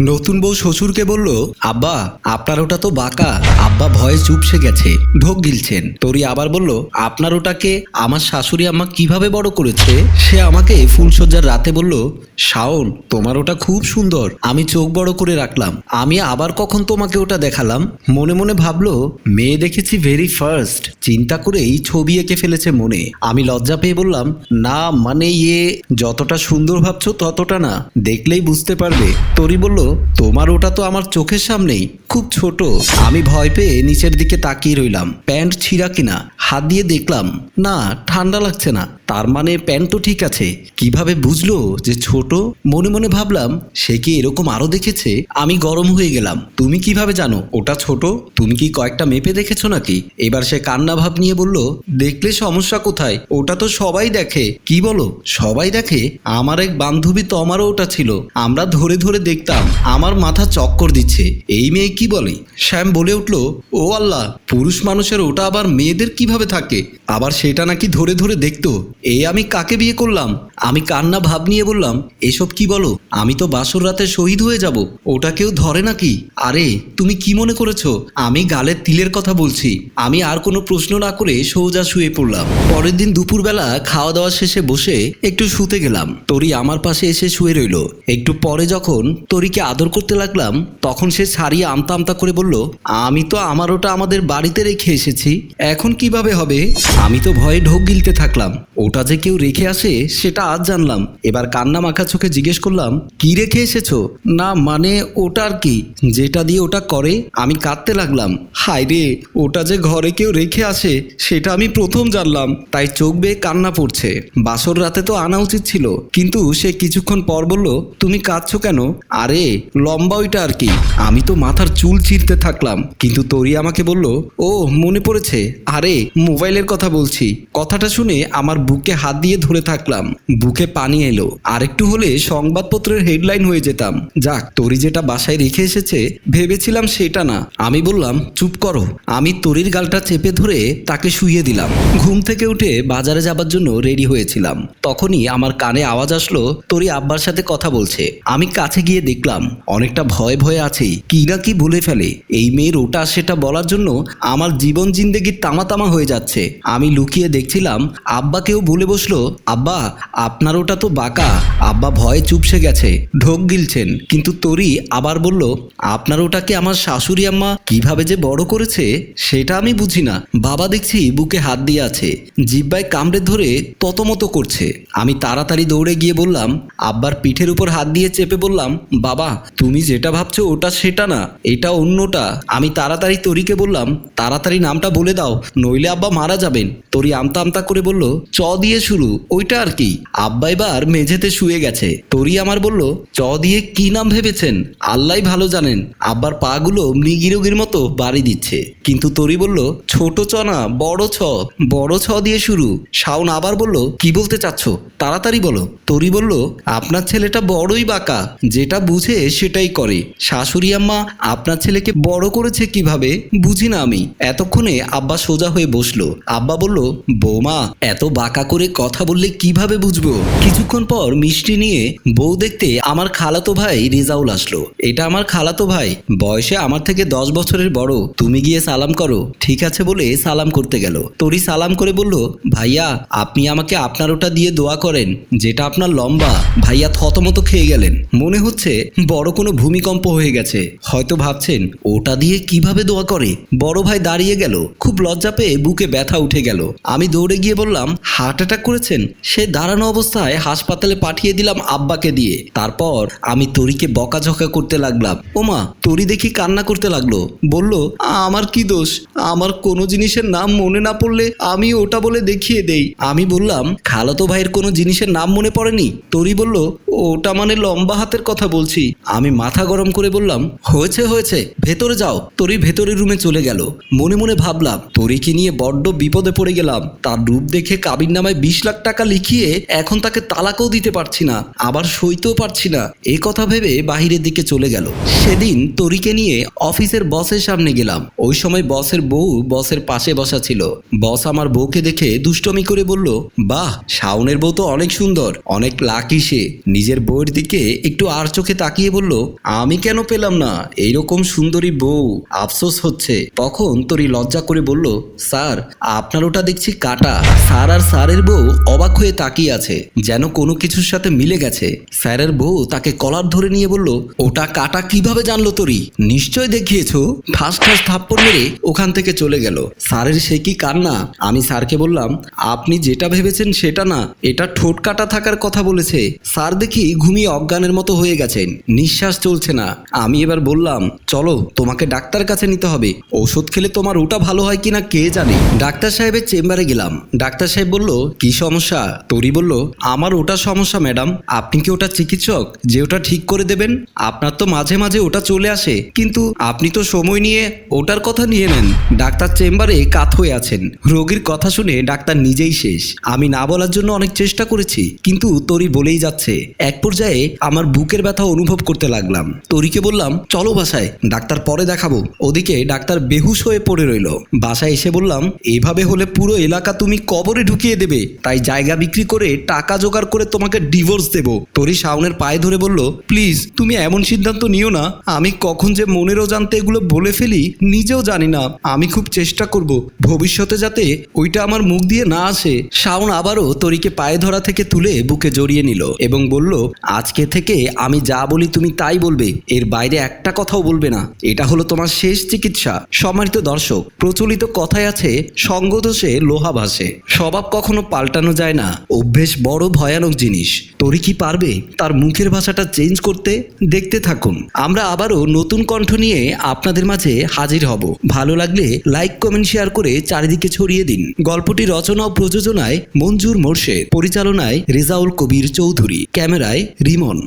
নতুন বউ শ্বশুরকে বলল, আব্বা, আপনার ওটা তো বাঁকা। আব্বা ভয়ে চুপসে গেছে, ঢোক গিলছেন। তরি আবার বলল, আপনার ওটাকে আমার শাশুড়ি আম্মা কীভাবে বড় করেছে? সে আমাকে ফুলসজ্জার রাতে বলল, শাওন, তোমার ওটা খুব সুন্দর। আমি চোখ বড় করে রাখলাম। আমি আবার কখন তোমাকে ওটা দেখালাম? মনে মনে ভাবলো, মেয়ে দেখেছি ভেরি ফার্স্ট চিন্তা করে এই ছবি এঁকে ফেলেছে মনে। আমি লজ্জা পেয়ে বললাম, না মানে ইয়ে যতটা সুন্দর ভাবছ ততটা না। দেখলেই বুঝতে পারবে। তরি বলল তোমার ওটা তো আমার চোখের সামনেই, খুব ছোট। আমি ভয় পেয়ে নিচের দিকে তাকিয়ে রইলাম। প্যান্ট ছিঁড়া কিনা, হাত দিয়ে দেখলাম, না, ঠান্ডা লাগছে না। তার মানে প্যান্ট তো ঠিক আছে। কীভাবে বুঝলো যে ছোট? মনে মনে ভাবলাম, সে কি এরকম আরও দেখেছে? আমি গরম হয়ে গেলাম। তুমি কীভাবে জানো, ওটা ছোট? তুমি কি কয়েকটা মেপে দেখেছ নাকি? এবার সে কান্না ভাব নিয়ে বলল, দেখলে সমস্যা কোথায়? ওটা তো সবাই দেখে। কি বলো? সবাই দেখে? আমার এক বান্ধবী তো আমারও ওটা ছিল। আমরা ধরে ধরে দেখতাম। আমার মাথা চক্কর দিচ্ছে। এই মেয়ে কি বলে? শ্যাম বলে উঠল, ও আল্লাহ, পুরুষ মানুষের ওটা আবার মেয়েদের কীভাবে থাকে? আবার সেটা নাকি ধরে ধরে দেখতো। এই আমি কাকে বিয়ে করলাম? আমি কান্না ভাব নিয়ে বললাম, এসব কি বলো? আমি তো বাসর রাতে শহীদ হয়ে যাব। ওটা কেউ ধরে নাকি? আরে, তুমি কি মনে করেছ? আমি গালের তিলের কথা বলছি। আমি আর কোনো প্রশ্ন না করে সোজা শুয়ে পড়লাম। পরের দিন দুপুরবেলা খাওয়া দাওয়া শেষে বসে একটু শুতে গেলাম। তরি আমার পাশে এসে শুয়ে রইল। একটু পরে যখন তরিকে আদর করতে লাগলাম, তখন সে ছাড়িয়ে আমতা আমতা করে বলল, আমি তো আমার ওটা আমাদের বাড়িতে রেখে এসেছি। এখন কীভাবে হবে? আমি তো ভয়ে ঢোক গিলতে থাকলাম। ওটা যে কেউ রেখে আসে, সেটা আজ জানলাম। এবার কান্না মাখা চোখে জিজ্ঞেস করলাম, কি রেখে এসেছ? না মানে ওটা আর কি। যেটা দিয়ে ওটা করে, আমি কাঁদতে লাগলাম। হায় রে, ওটা যে ঘরে কেউ রেখে আসে, সেটা আমি প্রথম জানলাম। তাই চোখ বেয়ে কান্না পড়ছে। বাসর রাতে তো আনা উচিত ছিল। কিন্তু সে কিছুক্ষণ পর বলল, তুমি কাঁদছো কেন? আরে লম্বা ওইটা আর কি। আমি তো মাথার চুল চিরতে থাকলাম, কিন্তু তরি আমাকে বলল, ও, মনে পড়েছে। আরে, মোবাইলের কথা বলছি। কথাটা শুনে আমার বুকে হাত দিয়ে ধরে থাকলাম। বুকে পানি এলো। আরেকটু হলে সংবাদপত্রের হেডলাইন হয়ে যেতাম। যাক, তরি যেটা বাসায় রেখে এসেছে, ভেবেছিলাম সেটা না। আমি বললাম, চুপ করো। আমি তরির গালটা চেপে ধরে তাকে শুইয়ে দিলাম। ঘুম থেকে উঠে বাজারে যাবার জন্য রেডি হয়েছিলাম। তখনই আমার কানে আওয়াজ আসলো তরি আব্বার সাথে কথা বলছে। আমি কাছে গিয়ে দেখলাম, অনেকটা ভয় ভয়ে আছেই কি না কি ভুলে ফেলে। এই মেয়ের ওটা সেটা বলার জন্য আমার জীবন জিন্দেগি তামা তামা হয়ে যাচ্ছে। আমি লুকিয়ে দেখছিলাম আব্বাকেও বলে বসল, আব্বা, আপনার ওটা তো বাঁকা। আব্বা ভয়ে চুপসে গেছে, ঢোক গিলছেন। কিন্তু তরি আবার বলল, আপনার ওটাকে আমার শাশুড়ি আম্মা কীভাবে যে বড় করেছে, সেটা আমি বুঝি না। বাবা দেখছি বুকে হাত দিয়ে আছে। জিব্বায় কামড়ে ধরে ততমতো করছে। আমি তাড়াতাড়ি দৌড়ে গিয়ে বললাম, আব্বার পিঠের উপর হাত দিয়ে চেপে বললাম, বাবা, তুমি যেটা ভাবছ ওটা সেটা না, এটা অন্যটা। আমি তাড়াতাড়ি তরিকে বললাম, তাড়াতাড়ি নামটা বলে দাও, নইলে আব্বা মারা যাবেন। তরি আমতা আমতা করে বলল, চ দিয়ে শুরু, ওইটা আর কি। আব্বা এবার মেঝেতে শুয়ে গেছে। তরি আমার বলল, চ দিয়ে কি নাম ভেবেছেন? আল্লাহ ভালো জানেন, আব্বার পাগুলো মৃগিরোগীর মতো বাড়ি দিচ্ছে। কিন্তু তরি বলল, ছোট চ না, বড় ছ। বড় ছ দিয়ে শুরু। শাওন আবার বলল, কি বলতে চাচ্ছ? তাড়াতাড়ি বলো। তরি বলল, আপনার ছেলেটা বড়ই বাঁকা। যেটা বুঝে সেটাই করে। শাশুড়ি আম্মা, আপনার ছেলেকে বড় করেছে কীভাবে, বুঝি না আমি। এতক্ষণে আব্বা সোজা হয়ে বসল। আব্বা বলল, বৌমা, এত বাঁকা করে কথা বললে কীভাবে বুঝব? কিছুক্ষণ পর মিষ্টি নিয়ে বউ দেখতে আমার খালাতো ভাই রেজাউল আসলো। এটা আমার খালাতো ভাই। বয়সে আমার থেকে দশ বছরের বড়। তুমি গিয়ে সালাম করো। ঠিক আছে বলে সালাম করতে গেল। তরি সালাম করে বলল, ভাইয়া, আপনি আমাকে আপনার ওটা দিয়ে দোয়া করেন, যেটা আপনার লম্বা, ভাইয়া থতমত খেয়ে গেলেন। মনে হচ্ছে বড় কোনো ভূমিকম্প হয়ে গেছে। হয়তো ভাবছেন, ওটা দিয়ে কীভাবে দোয়া করে? বড় ভাই দাঁড়িয়ে গেল, খুব লজ্জা পেয়ে বুকে ব্যথা উঠে গেল। আমি দৌড়ে গিয়ে বললাম, হার্ট অ্যাটাক করেছেন? সে দাঁড়ানো অবস্থায় হাসপাতালে পাঠিয়ে দিলাম আব্বাকে দিয়ে। তারপর আমি তরিকে বকাঝকা করতে লাগলাম। ওমা, তরি দেখি কান্না করতে লাগল। বলল, আমার কি দোষ? আমার কোনো জিনিসের নাম মনে না পড়লে আমি ওটা বলে দেখিয়ে দেই। আমি বললাম, খালাতো ভাইয়ের কোনো জিনিসের নাম মনে পড়েনি? তরি বলল, ওটা মানে লম্বা হাতের কথা বলছি। আমি মাথা গরম করে বললাম, হয়েছে হয়েছে, ভেতরে যাও। তরি ভেতরের রুমে চলে গেল। মনে মনে ভাবলাম, তরিকে নিয়ে বড্ড বিপদে পড়ে গেলাম। তার রূপ দেখে কাবির নামায় বিশ লাখ টাকা লিখিয়ে এখন তাকে তালাকও দিতে পারছি না, আবার সইতেও পারছি না। এই কথা ভেবে বাহিরের দিকে চলে গেল। সেদিন তরিকে নিয়ে অফিসের বসের সামনে গেলাম। ওই সময় বসের বউ বসের পাশে বসা ছিল। বস আমার বউকে দেখে দুষ্টমি করে বলল, বাহ শাওনের বউ তো অনেক সুন্দর, অনেক লাকি সে। নিজের বউয়ের দিকে একটু আর চোখে তাকিয়ে বলল, আমি কেন পেলাম না? এইরকম সুন্দরী বউ আফসোস হচ্ছে। তখন তরি লজ্জা করে বলল, স্যার, আপনার ওটা দেখছি কাটা। স্যার আর স্যারের বউ অবাক হয়ে তাকিয়ে আছে, যেন কোনো কিছুর সাথে মিলে গেছে। স্যারের বউ তাকে কলার ধরে নিয়ে বলল, ওটা কাটা কীভাবে জানলো তরি? নিশ্চয় দেখিয়েছো? ঠাস ঠাস থাপ্পড় মেরে ওখান থেকে চলে গেল। স্যারের সে কি কান্না? আমি স্যারকে বললাম, আপনি যেটা ভেবেছেন সেটা না এটা ঠোঁট কাটা থাকার কথা বলেছে। স্যার দেখি ঘুমিয়ে অজ্ঞানের মতো হয়ে গেছেন। নিঃশ্বাস চলছে না। আমি এবার বললাম, চলো, তোমাকে ডাক্তার কাছে নিতে হবে। ওষুধ খেলে তোমার ওটা ভালো হয় কিনা কে জানে? ডাক্তার সাহেবের চেম্বারে গেলাম। ডাক্তার সাহেব বলল, কি সমস্যা? তরি বলল, আমার ওটা সমস্যা, ম্যাডাম। আপনি কি ওটা চিকিৎসক? যে ওটা ঠিক করে দেবেন? আপনার তো মাঝে মাঝে ওটা চলে আসে। কিন্তু আপনি তো সময় নিয়ে ওটার কথা নিয়ে নেন। ডাক্তার চেম্বারে কাত হয়ে আছেন। রোগীর কথা শুনে ডাক্তার নিজেই শেষ। আমি না বলার জন্য অনেক চেষ্টা করেছি, কিন্তু তরি বলেই যাচ্ছে। এক পর্যায়ে আমার বুকের ব্যথা অনুভব করতে লাগলাম। তরিকে বললাম, চলো বাসায়, ডাক্তার পরে দেখাবো। ওদিকে ডাক্তার বেহুশ হয়ে পড়ে রইল। বাসায় এসে বললাম এভাবে হলে পুরো এলাকা তুমি কবরে ঢুকিয়ে দেবে। তাই জায়গা বিক্রি করে টাকা জোগাড় করে তোমাকে ডিভোর্স দেব। তরি শাওনের পায়ে ধরে বলল, প্লিজ, তুমি এমন সিদ্ধান্ত নিও না। আমি কখন যে মনেরও জানতে এগুলো বলে ফেলি, নিজেও জানি না। আমি খুব চেষ্টা করব। ভবিষ্যতে যাতে ওইটা আমার মুখ দিয়ে না আসে। শাওন আবারও তরিকে পায়ে ধরা থেকে তুলে বুকে জড়িয়ে নিল এবং বলল, আজকে থেকে আমি যা বলি তুমি তাই বলবে। এর বাইরে একটা কথাও বলবে না। এটা হলো তোমার শেষ চিকিৎসা। সম্মানিত দর্শক, প্রচলিত কথায় আছে, সঙ্গদোষে লোহা ভাসে। স্বভাব কখনো পাল্টানো যায় না। অভ্যেস বড় ভয়ানক জিনিস। তরি কি পারবে তার মুখের ভাষাটা চেঞ্জ করতে? দেখতে থাকুন। আমরা আবারও নতুন কণ্ঠ নিয়ে আপনাদের মাঝে হাজির হব। ভালো লাগলে লাইক, কমেন্ট, শেয়ার করে চারিদিকে ছড়িয়ে দিন। গল্পটি রচনা ও প্রযোজনায় মঞ্জুর মোর্শেদ। পরিচালনায় রেজাউল কবির চৌধুরী ক্যামেরায় রিমন।